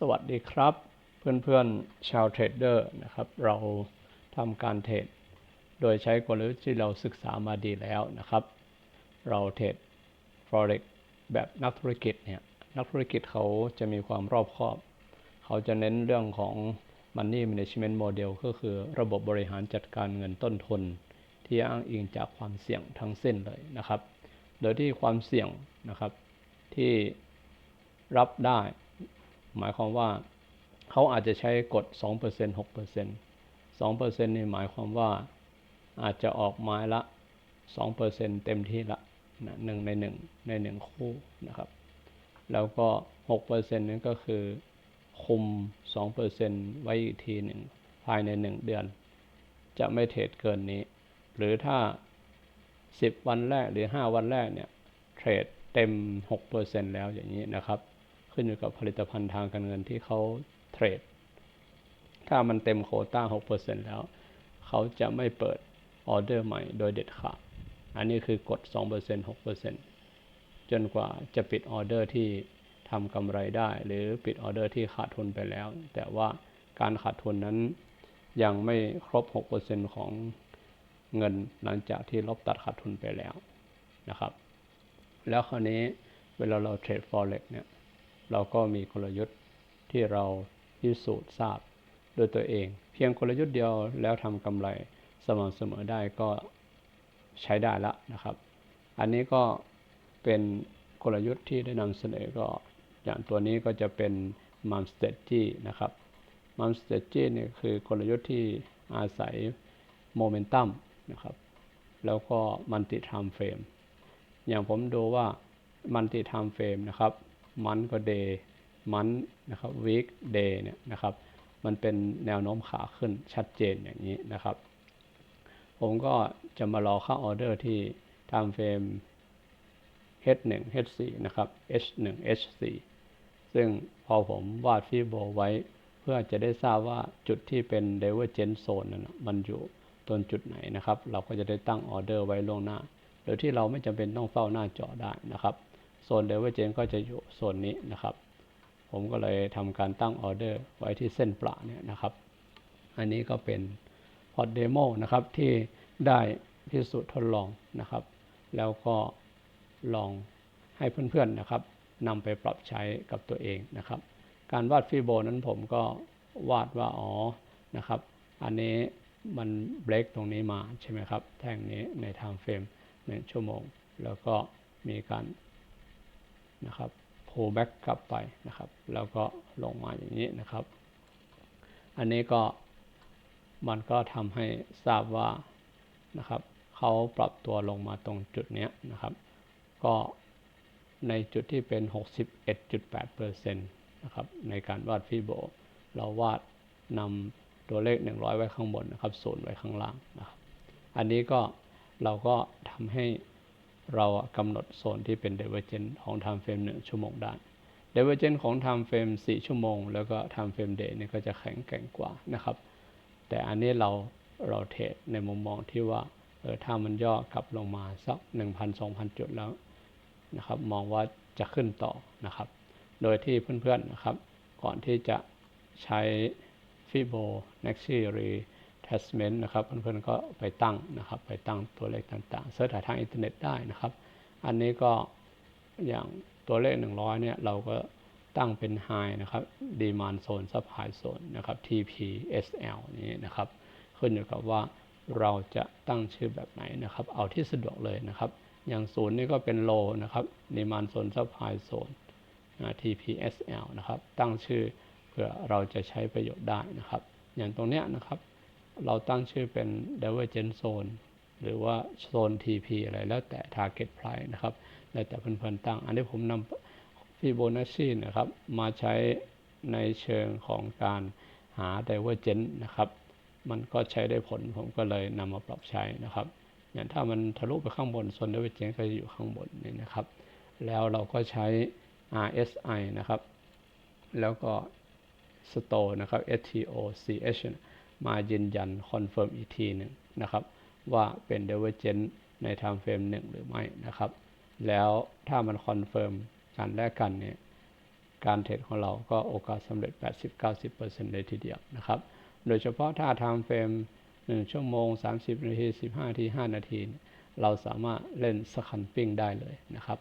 สวัสดีครับ เพื่อนๆชาวเทรดเดอร์นะครับ เราทำการเทรดโดยใช้กลยุทธ์ที่เราศึกษามาดีแล้วนะครับ เราเทรด forex แบบนักธุรกิจเนี่ยนักธุรกิจเขาจะมีความรอบคอบ เขาจะเน้นเรื่องของ money management model ก็คือระบบบริหารจัดการเงินต้นทุนที่อ้างอิงจากความเสี่ยงทั้งสิ้นเลยนะครับ โดยที่ความเสี่ยงนะครับที่รับได้ หมายความว่าเขาอาจจะใช้กฎ 2% 6% 2%นี่หมายความว่าอาจจะออกไม้ละ 2%เต็มที่ละนะหนึ่งในหนึ่งในหนึ่งคู่นะครับ แล้วก็ 6%นั้นก็คือ คุม 2%ไว้อีกทีหนึ่งภายใน 1 เดือน จะไม่เทรดเกินนี้ หรือถ้า 10 วันแรกหรือ 5 วันแรกเนี่ย เทรดเต็ม 6%แล้วอย่างนี้นะครับ ขึ้นอยู่กับผลิตภัณฑ์ทางการเงินที่เขาเทรด ถ้ามันเต็มโคต้า 6%แล้ว เขาจะไม่เปิดออเดอร์ใหม่โดยเด็ดขาด อันนี้คือกด 2% 6%จนกว่าจะปิดออเดอร์ที่ทำกำไรได้ หรือปิดออเดอร์ที่ขาดทุนไปแล้ว แต่ว่าการขาดทุนนั้นยังไม่ครบ 6%ของเงินหลังจากที่ลบตัดขาดทุนไปแล้วนะครับ แล้วคราวนี้เวลาเราเทรด forex เนี่ย เราก็มีกลยุทธ์ที่เราพิสูจน์ทราบด้วยตัวเอง เพียงกลยุทธ์เดียวแล้วทำกำไรสม่ำเสมอได้ก็ใช้ได้ละนะครับ อันนี้ก็เป็นกลยุทธ์ที่ได้นำเสนอก็อย่างตัวนี้ก็จะเป็น MAM strategy นะครับ MAM strategy เนี่ยคือกลยุทธ์ที่อาศัยโมเมนตัมนะครับ แล้วก็มัลติไทม์เฟรม อย่างผมดูว่ามัลติไทม์เฟรมนะครับ มันก็เดย์มันนะครับวีคเดย์เนี่ยนะครับมันเป็นแนวโน้มขาขึ้นชัดเจนอย่างนี้นะครับ ผมก็จะมารอเข้าออเดอร์ที่ time frame H1 H4 นะครับ H1 H4 ซึ่งพอผมวาดฟีโบไว้ เพื่อจะได้ทราบว่าจุดที่เป็น divergence zone นั้นมันอยู่ตรงจุดไหนนะครับ เราก็จะได้ตั้งออเดอร์ไว้ล่วงหน้า โดยที่เราไม่จำเป็นต้องเฝ้าหน้าจอได้นะครับ โซนเดเวอเจนก็จะอยู่โซนนี้นะครับ ผมก็เลยทำการตั้งออเดอร์ไว้ที่เส้นปลาเนี่ยนะครับ อันนี้ก็เป็นพอร์ตเดโมนะครับที่ได้พิสูจน์ทดลองนะครับ แล้วก็ลองให้เพื่อนๆนะครับนำไปปรับใช้กับตัวเองนะครับ การวาดฟีโบนั้นผมก็วาดว่าอ๋อนะครับ อันนี้มันเบรกตรงนี้มาใช่ไหมครับ แท่งนี้ในไทม์เฟรมหนึ่งชั่วโมง แล้วก็มีการ นะครับ pull back กลับไปนะครับ แล้วก็ลงมาอย่างนี้นะครับ อันนี้ก็มันก็ทำให้ทราบว่านะครับเขาปรับตัวลงมาตรงจุดนี้นะครับ ก็ในจุดที่เป็น 61.8%นะครับในการวาดฟีโบ เราวาดนำตัวเลข 100 ไว้ข้างบนนะครับศูนย์ไว้ข้างล่างนะครับ อันนี้ก็เราก็ทำให้ เรากำหนดโซนที่เป็น divergence ของ time frame 1 ชั่วโมงได้ divergence ของ time frame 4 ชั่วโมง แล้วก็ time frame day นี่ก็จะแข็งแกร่งกว่านะครับ แต่อันนี้เราเราเทรดในมุมมองที่ว่าเออถ้ามันย่อกลับลงมาสัก 1,000-2,000 จุดแล้วนะครับมองว่าจะขึ้นต่อนะครับ โดยที่เพื่อนๆนะครับ ก่อนที่จะใช้ฟิโบนักซี่รี attachment นะครับเพื่อนๆก็ไปตั้งนะครับ ไปตั้งตัวเลขต่างๆเสิร์ชหาทางอินเทอร์เน็ตได้นะครับ อันนี้ก็อย่างตัวเลข 100 เนี่ย เราก็ตั้งเป็น high นะครับ demand zone supply zone นะครับ TP SL นี้นะครับ ขึ้นอยู่กับว่าเราจะตั้งชื่อแบบไหนนะครับ เอาที่สะดวกเลยนะครับ อย่างศูนย์นี่ก็เป็น low นะครับ demand zone supply zone TPSL นะครับ ตั้งชื่อเพื่อเราจะใช้ประโยชน์ได้นะครับ อย่างตรงเนี้ยนะครับ เราตั้งชื่อเป็น divergence zone หรือว่าโซน TP อะไรแล้วแต่ target price นะครับ แล้วแต่เพื่อนๆตั้ง อันนี้ผมนำฟิโบนัชชีนะครับ มาใช้ในเชิงของการหา divergence นะครับ มันก็ใช้ได้ผลผมก็เลยนำมาปรับใช้นะครับอย่างถ้ามันทะลุไปข้างบนโซน divergence ก็จะอยู่ข้างบนนี่นะครับ แล้วเราก็ใช้ RSI นะครับ แล้วก็ STO นะครับ STOCH มายืนยันคอนเฟิร์มอีกทีหนึ่งนะครับ ว่าเป็น d i v e r g e n c ใน time frame หนึ่งหรือไม่นะครับ แล้วถ้ามันคอนเฟิร์มกันและกันเนี่ยการเทรดของเราก็โอกาสสำเร็จ 80-90%เลยทีเดียวนะครับ โดยเฉพาะถ้าทำเฟรม1ชั่วโมง 30 นาที 15 นาที 5 นาที เราสามารถเล่นสคันปิ้งได้เลยนะครับ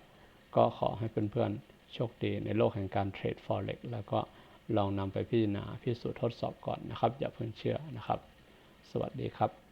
ก็ขอให้เพื่อนๆโชคดีในโลกแห่งการเทรด Forex แล้วก็ ลองนำไปพิจารณาพิสูจน์ทดสอบก่อนนะครับ อย่าเพิ่งเชื่อนะครับ สวัสดีครับ